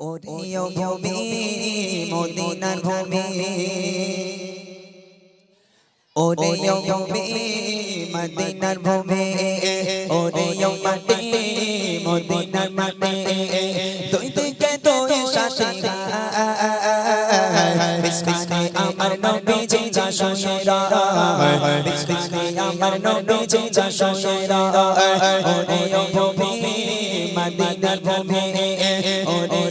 ওরে ও ভূমি মদিনার ভূমি ওরে ও ভূমি মদিনার ভূমি ওরে ও মাটি মদিনার মাটি দুই দিকে দুই সাথে বিস্কানে আমার নবীজি যা শোনেরা বিস্কানে আমার নবীজি যা শোনেরা ওরে ভূমি মদিনার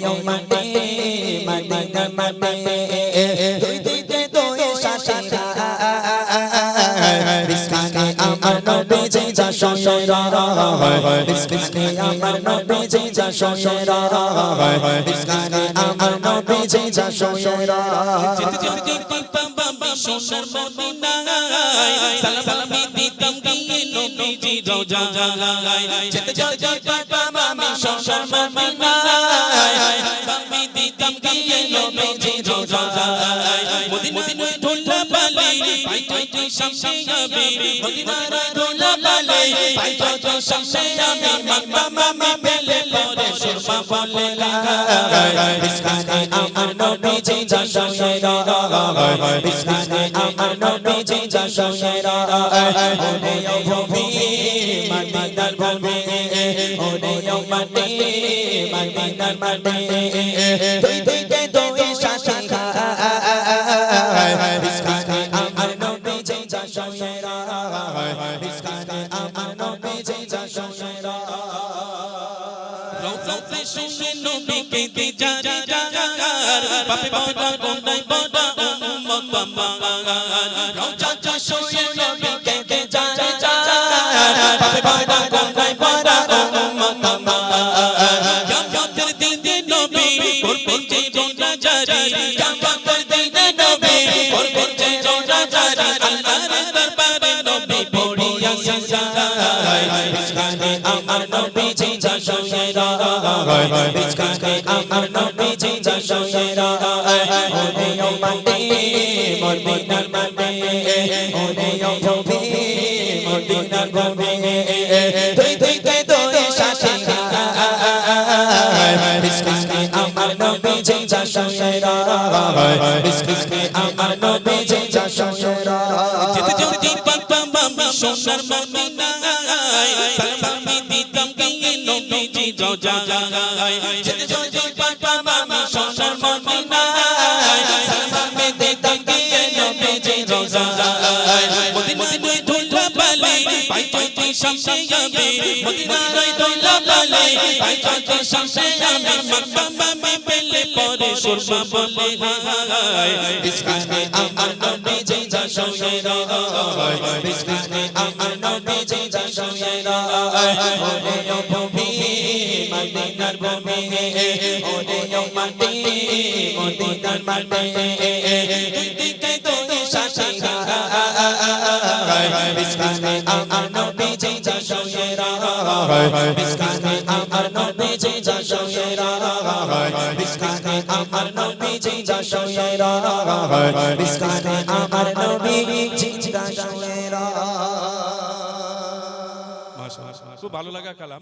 ওরে ও মাটি মদিনার মাটি দুই দিকে দুই সাথে বিস্কানে আমার নবীজি যা শোনেরা বিস্কানে আমার নবীজি যা শোনেরা বিস্কানে আমার নবীজি যা শোনেরা যেতে যেতে পারতাম আমি সোনার মদিনায় সালামি দিতাম গিয়ে নবীজি রোজায় যেতে যেতে পারতাম আমি সোনার মদিনায় দিতাম গিয়ে নবীজি রোজায় সামনে যাবে মদিনায় ঢোলা বালে পাই তুই সামনে যাবে মাম্মা মামা পেলে পরে সুরমা বলে গায় বিস্কানে আমার নবীজি যা শোনেরা বিস্কানে আমার নবীজি যা শোনেরা ওরে ভূমি মদিনার ভূমি ওরে মাটি মদিনার মাটি। দুই দিকে নবীকে দিজারি জাগার। পাপে বড়া কোনায় বড়া উম্মত আমার রওজাতে শুনে নবীকে দিজারি জাগার। পাপে বড়া কোনায় বড়া উম্মত আমার কিয়ামতের দিনে নবী করবেন যে রোজা জারি কিয়ামতের দিনে নবী করবেন যে রোজা জারি আল্লাহর দরবারে নবী পড়িয়া সাজায়। আমার নবীজি শোনেরা বিস্কানে আমার নবীজি আমি সোনার মদিনায় রোজায় যেতে যেতে পারতাম আমি সোনার মদিনায় সালামি দিতাম গিয়ে নবীজি রোজায় মদিনায় ঢোলা বালে পাই তুই সামনে যাবে মদিনায় ঢোলা বালে পাই তুই সামনে যাবে মাম্মা মামি পেলে পরে সুরমা বলে হায়। বিস্কানে আমার নবীজি যা শোনেরা বিস্কানে আমার নবীজি যা শোনেরা ওরে ও ভূমি মদিনার ভূমি ওরে মাটি মদিনার মাটি দিকে খুব ভালো লাগা কালাম।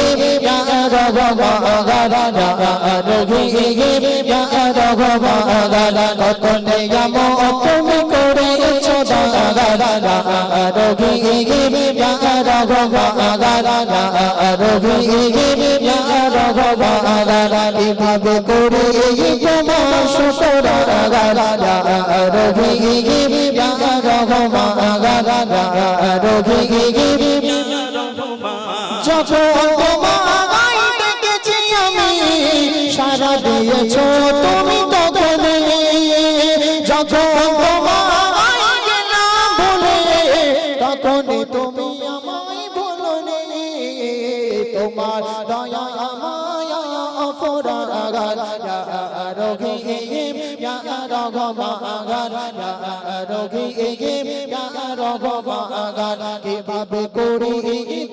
কত নিয়ম তুমি করেছ কীভাবে করে তোমার শুকর যখন তোমায় দেখেছি আমি সারা দিয়েছ তুমি তখন যখন তোমায় গেলাম বলে তখন তুমি আমায় বলো তোমার দয়া মায়া গফরাগার ইয়া রহিম ইয়া রহমাগার ইয়া রহিম ইয়া রহমাগার কীভাবে করি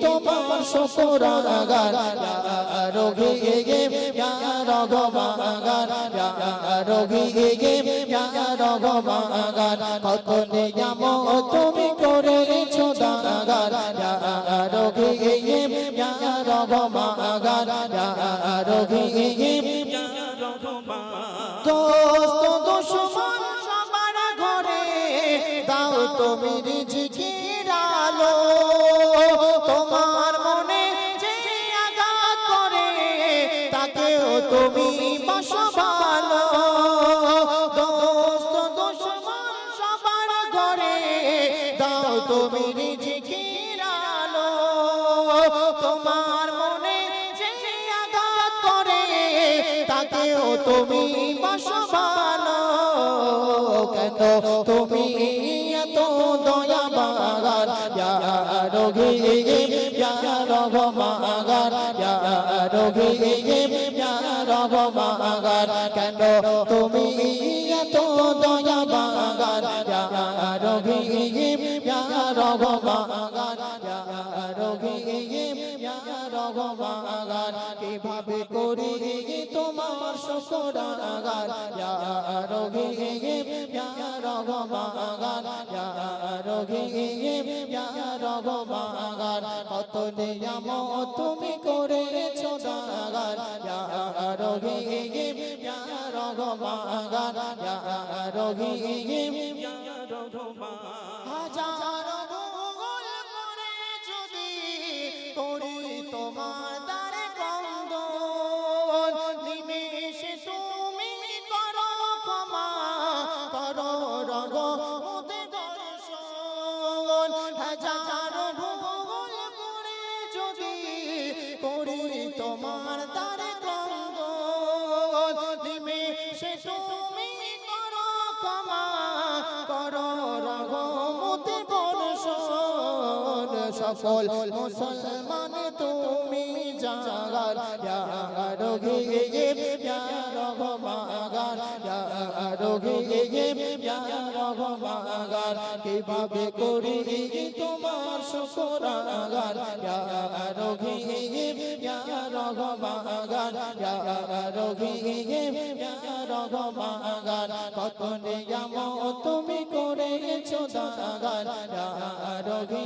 তোমার শুকরাগার ইয়া রহিম ইয়া রহমাগার ইয়া রহিম ইয়া রহমাগার কত নিয়ামত তুমি করেছ দাগার ইয়া রহিম ইয়া রহমাগার ইয়া রহিম তুমি বাসবানো, কেন তুমি এত দয়া বাগার রোগী রঘমাগার রোগী রঘমাগার কেন তুমি এত দয়া বাগার রোগী রঘমাগার রঘমাগার কীভাবে করি তোমার শুকরাগার রোগী রঘমাগার রোগী রঘমাগার কত নিয়ম তুমি করেছ দাগার রোগী রঘমাগার রোগী হাজার ক্ষমা সকল মুসলমান তুমি জাগার রোগী রঘমাগার রোগী রঘমাগার কীভাবে করি তোমার শুকরাগার? রোগী রঘমাগার রোগী রঘমাগার কত নিয়ম তুমি করেছ দাগার রোগী